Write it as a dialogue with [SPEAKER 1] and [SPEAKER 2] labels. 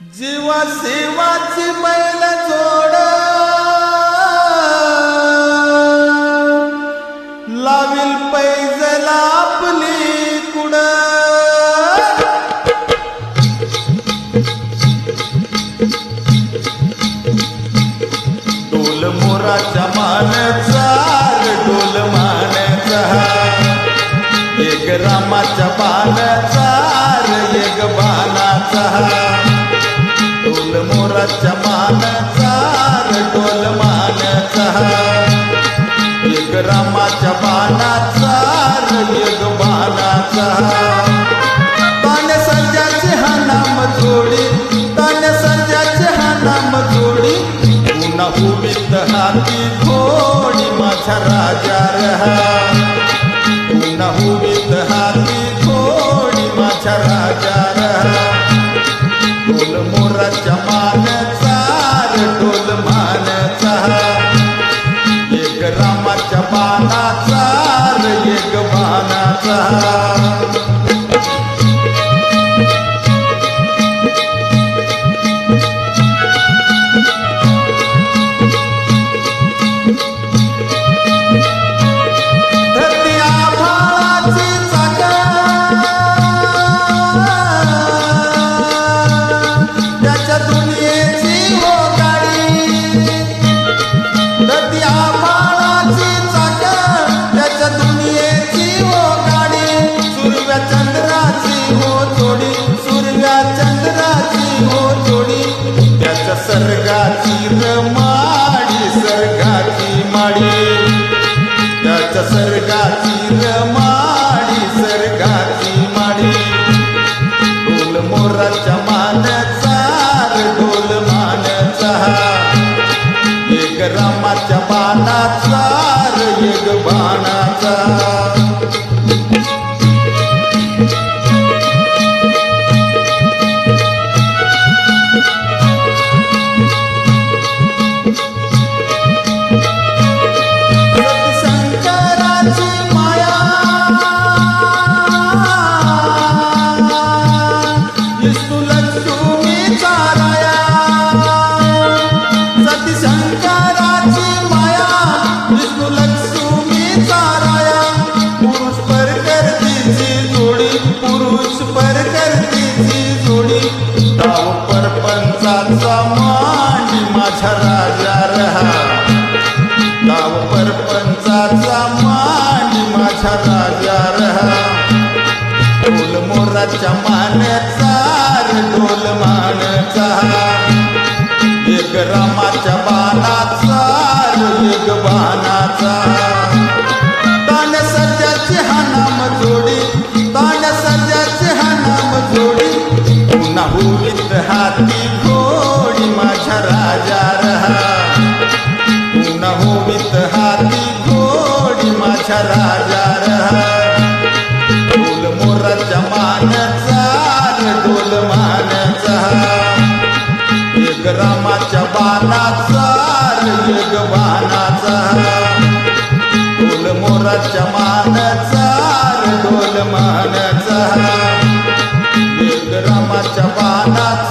[SPEAKER 1] जीवा सेवाची बैल जोड. लावील पैजला आपली कुड. डोल मोराच्या मानचा डोल मानचा एक रामाच्या बाणाचा एक बाणाचा मानाचा डोल मानाचा एक रामाच्या बाणाचा एक बाणाचा ताने सर्जाचे हा नाम जोडी ताने सर्जाचे हा नाम जोडी पुन्हा उभीत हाती घोडी माझा राजा रहा पुन्हा उभीत हाती घोडी माझा राजा हो हो हो सर्गाची रमाडी सर्गाची माडी. त्याच्या सर्गाची रामाच्या बाणाचा एक बाणाचा माझ्या राजा रहा. गाव परपंचाचा मान माझ्या राजा रहा. डोल मोराच्या मान्याचा डोल मानचा एक रामाच्या बाणाचा एक बाणाचा. तान सज्जाचे हा नाम जोडी तान सज्जाचे हा नाम जोडी. पुन्हा हाती राजा डोल मोराच्या मानचा डोल मानचा एक रामाच्या बाणाचा एक बाणाचा डोल मोराच्या मानचा डोल मानचा एक रामाच्या बाणाचा